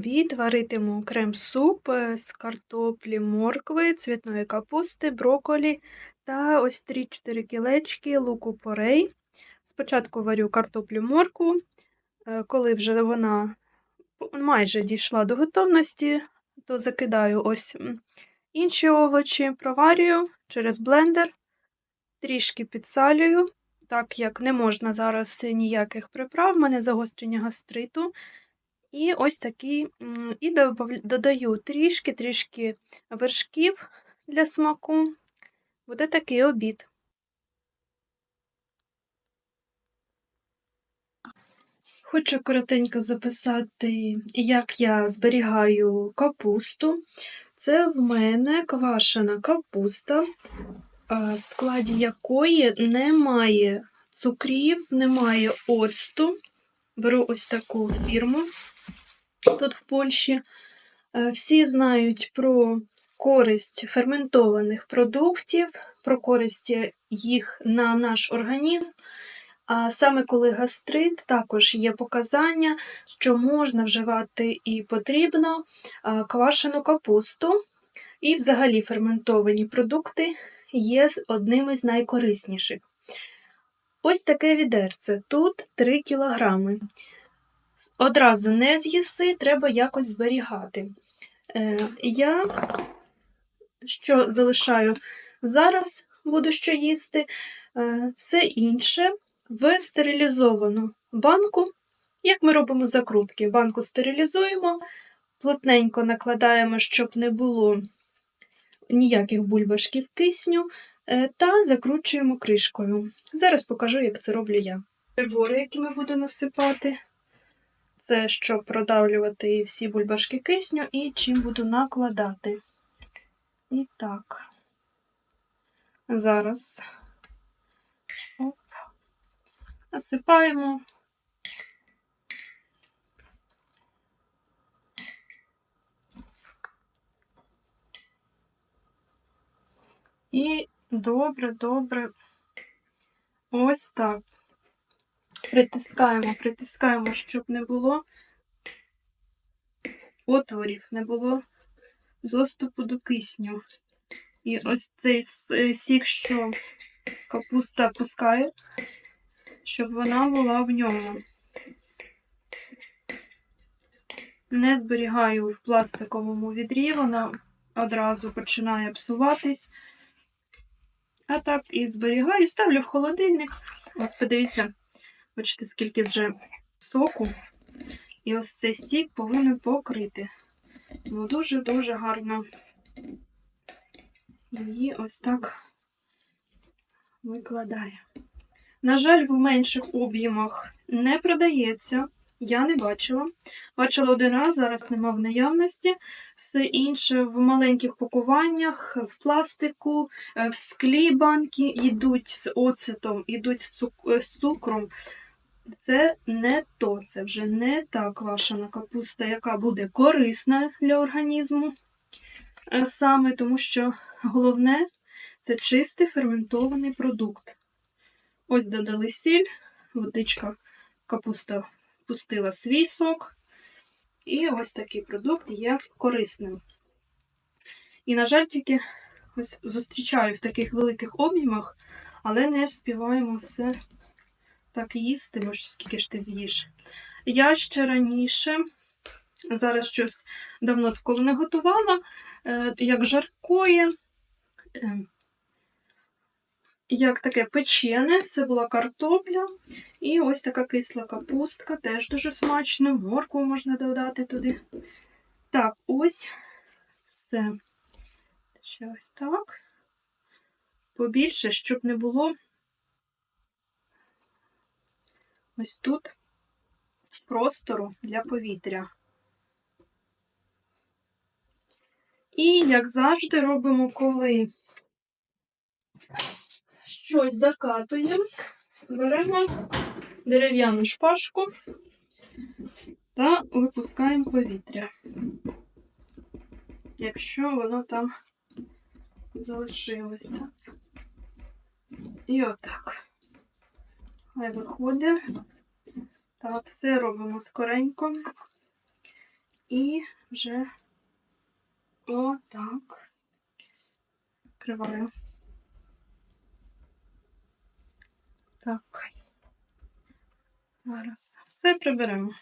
Обід варитиму крем-суп е, з картоплі, моркви, цвітної капусти, брокколі та ось 3-4 кілечки луку порей. Спочатку варю картоплю моркву, е, коли вже вона майже дійшла до готовності, то закидаю ось інші овочі, проварюю через блендер, трішки підсалюю, так як не можна зараз ніяких приправ, в мене загострення гастриту. І ось такий, і додаю трішки-трішки вершків для смаку. Буде такий обід. Хочу коротенько записати, як я зберігаю капусту. Це в мене квашена капуста, в складі якої немає цукрів, немає оцту. Беру ось таку фірму тут в Польщі. Е, Всі знають про користь ферментованих продуктів, про користь їх на наш організм. А саме коли гастрит, також є показання, що можна вживати і потрібно квашену капусту. І взагалі ферментовані продукти є одними з найкорисніших. Ось таке відерце. Тут 3 кілограми. Одразу не з'їси, треба якось зберігати. Е, я що залишаю зараз, буду що їсти, е, все інше в стерилізовану банку. Як ми робимо закрутки? Банку стерилізуємо, плотненько накладаємо, щоб не було ніяких бульбашків кисню, е, та закручуємо кришкою. Зараз покажу, як це роблю я. Прибори, які ми будемо насипати. Це щоб продавлювати всі бульбашки кисню і чим буду накладати. І так. Зараз Оп. насипаємо. І добре, добре. Ось так. Притискаємо, притискаємо, щоб не було отворів, не було доступу до кисню. І ось цей сік, що капуста пускає, щоб вона була в ньому. Не зберігаю в пластиковому відрі, вона одразу починає псуватись. А так і зберігаю, ставлю в холодильник. Ось подивіться, бачите, скільки вже соку. І ось цей сік повинен покрити. Бо дуже-дуже гарно її ось так викладає. На жаль, в менших об'ємах не продається. Я не бачила. Бачила один раз, зараз нема в наявності. Все інше в маленьких пакуваннях, в пластику, е, в склі банки йдуть з оцетом, йдуть з, е, цукром. Це не то, це вже не та квашена капуста, яка буде корисна для організму. Е, Саме тому, що головне це чистий ферментований продукт. Ось додали сіль, водичка, капуста пустила свій сок. І ось такий продукт є корисним. І, на жаль, тільки ось зустрічаю в таких великих об'ємах, але не вспіваємо все так їсти, бо скільки ж ти з'їш. Я ще раніше, зараз щось давно такого не готувала, е, як жаркоє, е, як таке печене, це була картопля. І ось така кисла капустка, теж дуже смачно, моркву можна додати туди. Так, ось все. Ще ось так. Побільше, щоб не було ось тут простору для повітря. І, як завжди, робимо, коли щось закатуємо, беремо дерев'яну шпажку та випускаємо повітря, якщо воно там залишилось. Так? І отак. Хай виходить. Так, все робимо скоренько. І вже отак. Криваю. Так. Зараз все приберемо.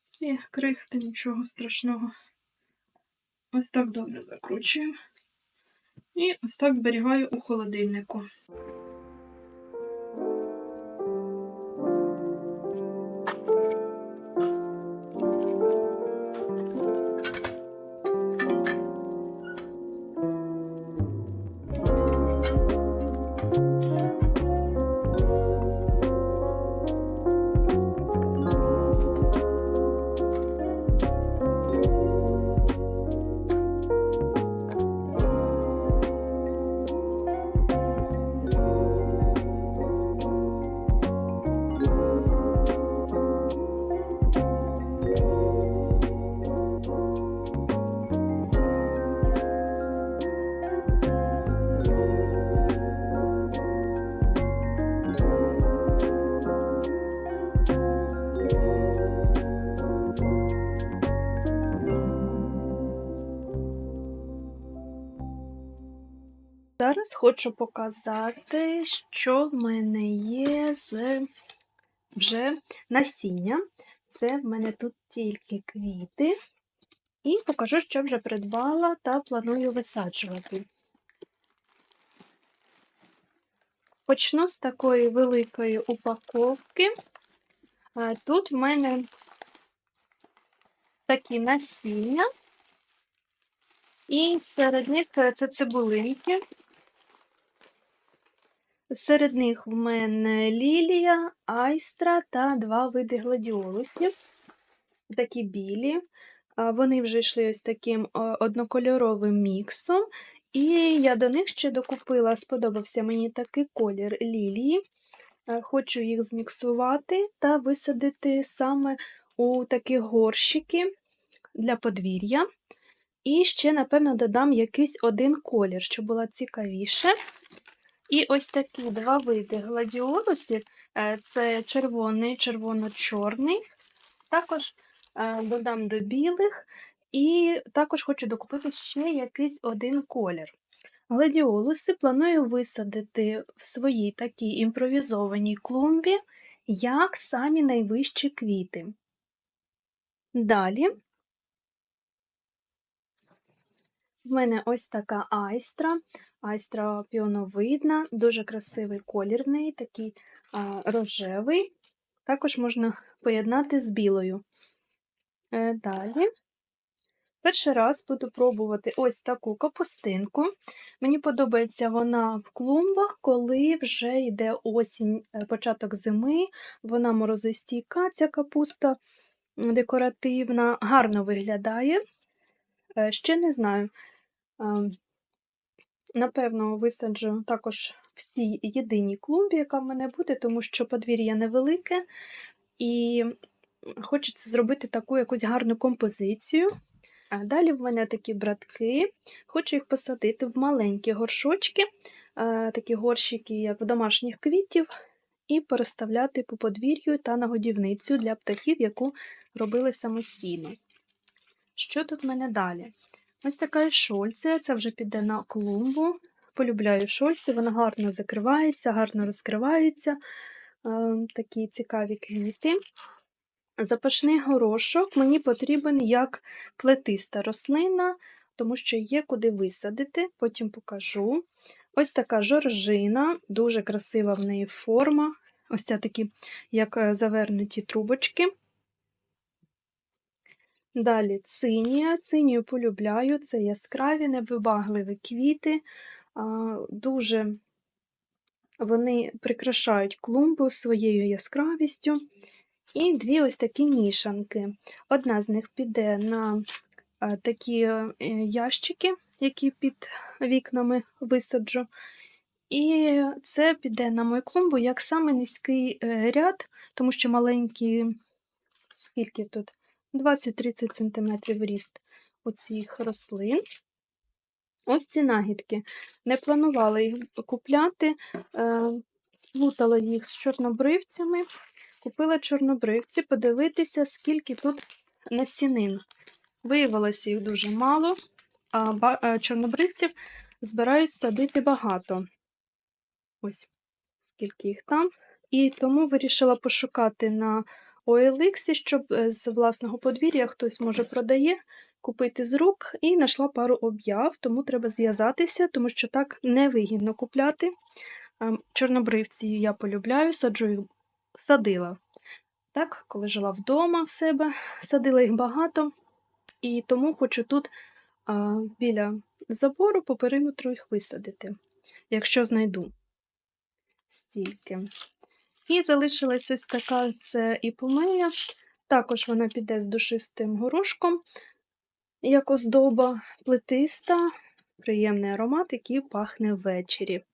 Всі крихти, нічого страшного. Ось так добре закручуємо. І ось так зберігаю у холодильнику. Зараз хочу показати, що в мене є з вже насіння. Це в мене тут тільки квіти. І покажу, що вже придбала та планую висаджувати. Почну з такої великої упаковки. Тут в мене такі насіння, і серед них е, це цибулинки. Серед них в мене лілія, айстра та два види гладіолусів, такі білі. Вони вже йшли ось таким однокольоровим міксом. І я до них ще докупила, сподобався мені такий колір лілії. Хочу їх зміксувати та висадити саме у такі горщики для подвір'я. І ще, напевно, додам якийсь один колір, щоб було цікавіше. І ось такі два види гладіолусів е, це червоний, червоно-чорний. Також е, додам до білих, і також хочу докупити ще якийсь один колір. Гладіолуси планую висадити в своїй такій імпровізованій клумбі, як самі найвищі квіти. Далі в мене ось така айстра, айстра піоновидна, дуже красивий колір в неї, такий а, рожевий. Також можна поєднати з білою. Е, Далі. Перший раз буду пробувати ось таку капустинку. Мені подобається вона в клумбах, коли вже йде осінь, е, початок зими, вона морозостійка, ця капуста декоративна, гарно виглядає. Е, Ще не знаю. Напевно, висаджу також в цій єдиній клумбі, яка в мене буде, тому що подвір'я невелике, і хочеться зробити таку якусь гарну композицію. А далі в мене такі братки. Хочу їх посадити в маленькі горшочки, такі горщики, як в домашніх квітів, і переставляти по подвір'ю та на годівницю для птахів, яку робили самостійно. Що тут в мене далі? Ось така шольця, це вже піде на клумбу. Полюбляю шольці, вона гарно закривається, гарно розкривається. Е, Такі цікаві квіти. Запашний горошок мені потрібен як плетиста рослина, тому що є куди висадити, потім покажу. Ось така жоржина, дуже красива в неї форма. Ось це такі, як е, завернуті трубочки. Далі цинія. Цинію полюбляю, це яскраві, невибагливі квіти. Дуже вони прикрашають клумбу своєю яскравістю. І дві ось такі мішанки. Одна з них піде на е, такі е, ящики, які під вікнами висаджу. І це піде на мою клумбу як саме низький е, ряд, тому що маленькі, скільки тут? 20-30 см ріст у цих рослин. Ось ці нагідки. Не планувала їх купляти, е, сплутала їх з чорнобривцями. Купила чорнобривці, подивитися, скільки тут насінин. Виявилося їх дуже мало, а а чорнобривців збираюсь садити багато. Ось скільки їх там. І тому вирішила пошукати на OLX, щоб е, з власного подвір'я хтось може продає, купити з рук, і знайшла пару об'яв, тому треба зв'язатися, тому що так невигідно купляти. А, Чорнобривці я полюбляю, саджу їх, садила. Так, коли жила вдома в себе, садила їх багато, і тому хочу тут а, біля забору по периметру їх висадити, якщо знайду стільки. І залишилась ось така це іпомея. Також вона піде з душистим горошком, як оздоба, плетиста, приємний аромат, який пахне ввечері.